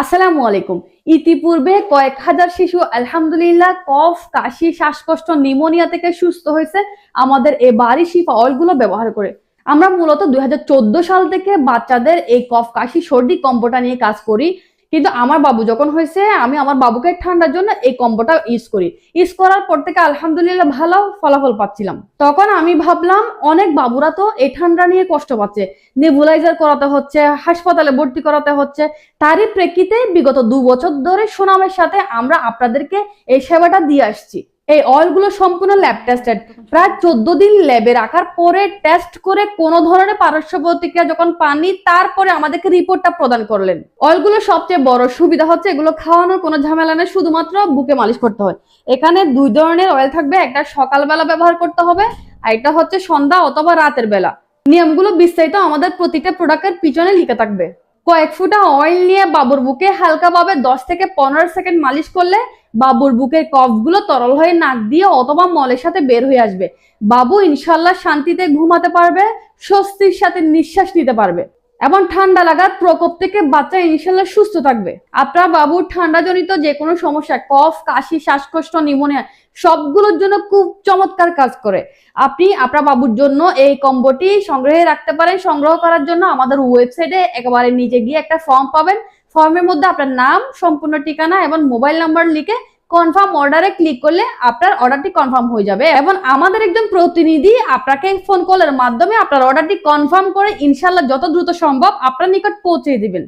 আসসালামু আলাইকুম। ইতিপূর্বে কয়েক হাজার শিশু আলহামদুলিল্লাহ, কফ, কাশি, শ্বাসকষ্ট, নিমোনিয়া থেকে সুস্থ হয়েছে। আমাদের এ বারিশি অয়েলগুলো ব্যবহার করে। আমরা মূলত দুই হাজার চোদ্দ সাল থেকে বাচ্চাদের এই কফ, কাশি, সর্দি, কম্পটা নিয়ে কাজ করি। কিন্তু আমার বাবু যখন হয়েছে, আমি আমার বাবুকে ঠান্ডার জন্য এই কম্বোটা ইউজ করি। ইউজ করার পর থেকে আলহামদুলিল্লাহ ভালো ফলাফল পাচ্ছিলাম। তখন আমি ভাবলাম, অনেক বাবুরা তো এই ঠান্ডা নিয়ে কষ্ট পাচ্ছে। নেবুলাইজার করাতে হচ্ছে, হাসপাতালে ভর্তি করাতে হচ্ছে। তারই প্রেক্ষিতে বিগত দু বছর ধরে সুনামের সাথে আমরা আপনাদেরকে এই সেবাটা দিয়ে আসছি। এই অয়েলগুলো সম্পূর্ণ ল্যাব টেস্টেড প্রায় চোদ্দ দিন ল্যাবে রাখার পরে টেস্ট করে কোন ধরনের পারস্য প্রতিক্রিয়া যখন পানি তারপরে আমাদেরকে রিপোর্টটা প্রদান করলেন। অয়েলগুলো সবচেয়ে বড় সুবিধা হচ্ছে এগুলো খাওয়ানোর কোনো ঝামেলা নেই, শুধুমাত্র বুকে মালিশ করতে হয়। এখানে দুই ধরনের অয়েল থাকবে, একটা সকালবেলা ব্যবহার করতে হবে, আর একটা হচ্ছে সন্ধ্যা অথবা রাতের বেলা। নিয়মগুলো বিস্তারিত আমাদের প্রতিটা প্রোডাক্টের পিছনে লিখে থাকবে। কয়েক ফুটা অয়েল নিয়ে বাবুর বুকে হালকাভাবে দশ থেকে পনেরো সেকেন্ড মালিশ করলে বাবুর বুকের কফগুলো তরল হয়ে নাক দিয়ে অথবা মলের সাথে বের হয়ে আসবে। বাবু ইনশাল্লাহ শান্তিতে ঘুমাতে পারবে, স্বস্তির সাথে নিঃশ্বাস নিতে পারবে। এবং ঠান্ডা লাগার প্রকোপ থেকে বাচ্চা ইনশাল্লাহ সুস্থ থাকবে। আপনার বাবুর ঠান্ডাজনিত যে কোনো সমস্যা, কফ, কাশি, শ্বাসকষ্ট, নিউমোনিয়া, সবগুলোর জন্য খুব চমৎকার কাজ করে। আপনি আপনার বাবুর জন্য এই কম্বোটি সংগ্রহে রাখতে পারেন। সংগ্রহ করার জন্য আমাদের ওয়েবসাইটে একেবারে নিচে গিয়ে একটা ফর্ম পাবেন। ফর্মের মধ্যে আপনার নাম, সম্পূর্ণ ঠিকানা এবং মোবাইল নাম্বার লিখে কনফার্ম অর্ডারে ক্লিক করলে আপনার অর্ডারটি কনফার্ম হয়ে যাবে। এবং আমাদের একজন প্রতিনিধি আপনাকে ফোন কলের মাধ্যমে আপনার অর্ডারটি কনফার্ম করে ইনশাল্লাহ যত দ্রুত সম্ভব আপনার নিকট পৌঁছে দিবেন।